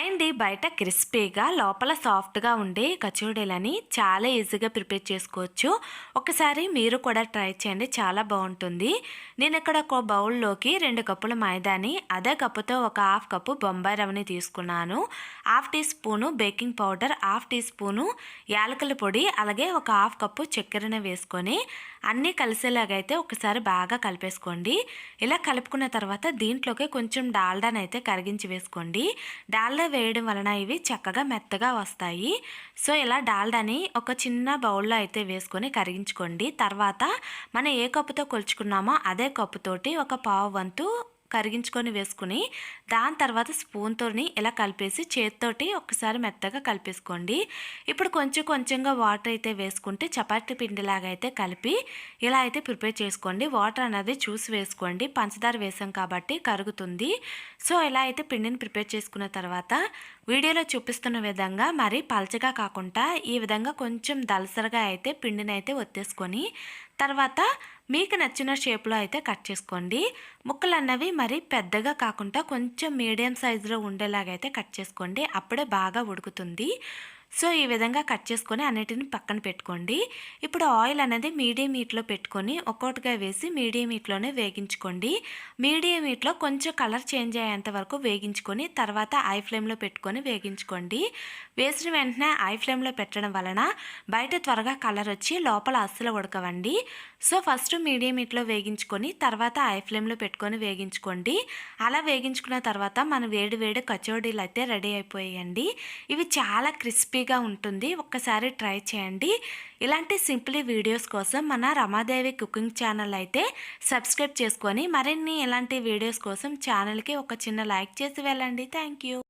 And అండి బయట క్రిస్పీగా లోపల సాఫ్ట్గా ఉండే కచోడీలని చాలా ఈజీగా ప్రిపేర్ చేసుకోవచ్చు. ఒకసారి మీరు కూడా ట్రై చేయండి చాలా బాగుంటుంది. నేను ఇక్కడ ఒక బౌల్లోకి రెండు కప్పుల మైదాని అదే కప్పుతో ఒక హాఫ్ కప్పు బొంబాయి రవ్వని తీసుకున్నాను. Half teaspoon baking powder half teaspoon యాలకుల పొడి అలాగే ఒక హాఫ్ కప్పు చక్కెరని వేసుకొని అన్నీ కలిసేలాగైతే ఒకసారి బాగా కలిపేసుకోండి. ఇలా కలుపుకున్న తర్వాత దీంట్లోకి కొంచెం డాల్డానైతే కరిగించి వేసుకోండి. డాల్డా వేయడం వలన ఇవి చక్కగా మెత్తగా వస్తాయి. సో ఇలా డాల్డాని ఒక చిన్న బౌల్లో అయితే వేసుకొని కరిగించుకోండి. తర్వాత మనం ఏ కప్పుతో కొలుచుకున్నామో అదే కప్పుతోటి ఒక పావు వంతు కరిగించుకొని వేసుకుని దాని తర్వాత స్పూన్తోని ఇలా కలిపేసి చేతితోటి ఒకసారి మెత్తగా కలిపేసుకోండి. ఇప్పుడు కొంచెం కొంచెంగా వాటర్ అయితే వేసుకుంటే చపాతీ పిండిలాగా అయితే కలిపి ఇలా అయితే ప్రిపేర్ చేసుకోండి. వాటర్ అనేది చూసి వేసుకోండి. పంచదార వేసాం కాబట్టి కరుగుతుంది. సో ఇలా అయితే పిండిని ప్రిపేర్ చేసుకున్న తర్వాత వీడియోలో చూపిస్తున్న విధంగా మరి పలచగా కాకుండా ఈ విధంగా కొంచెం దలసరగా అయితే పిండిని అయితే ఒత్తేసుకొని తర్వాత మీకు నచ్చిన షేప్లో అయితే కట్ చేసుకోండి. ముక్కలు అన్నవి మరి పెద్దగా కాకుండా కొంచెం మీడియం సైజులో ఉండేలాగైతే కట్ చేసుకోండి. అప్పుడే బాగా ఉడుకుతుంది. సో ఈ విధంగా కట్ చేసుకొని అన్నిటిని పక్కన పెట్టుకోండి. ఇప్పుడు ఆయిల్ అనేది మీడియం హీట్లో పెట్టుకొని ఒక్కొక్కటిగా వేసి మీడియం హీట్లోనే వేగించుకోండి. మీడియం హీట్లో కొంచెం కలర్ చేంజ్ అయ్యేంత వరకు వేగించుకొని తర్వాత ఐ ఫ్లేమ్లో పెట్టుకొని వేగించుకోండి. వేసిన వెంటనే ఐ ఫ్లేమ్లో పెట్టడం వలన బయట త్వరగా కలర్ వచ్చి లోపల అస్సలు ఉడకవండి. సో ఫస్ట్ మీడియం హీట్లో వేగించుకొని తర్వాత ఐ ఫ్లేమ్లో పెట్టుకొని వేగించుకోండి. అలా వేగించుకున్న తర్వాత మన వేడి వేడి కచోడీలు అయితే రెడీ అయిపోయాయండి. ఇవి చాలా క్రిస్పీగా ఉంటుంది ఒక్కసారి ట్రై చేయండి. ఇలాంటి సింపుల్ వీడియోస్ కోసం మన రమాదేవి కుకింగ్ ఛానల్ అయితే సబ్స్క్రైబ్ చేసుకొని మరిన్ని ఇలాంటి వీడియోస్ కోసం ఛానల్కి ఒక చిన్న లైక్ చేసి వెళ్ళండి. Thank you.